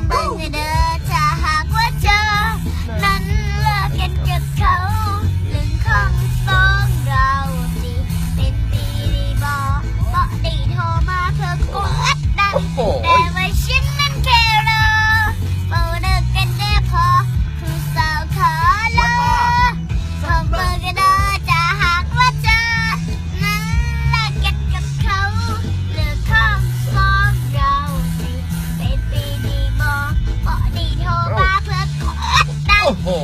ำบันเด้อ Cowboy.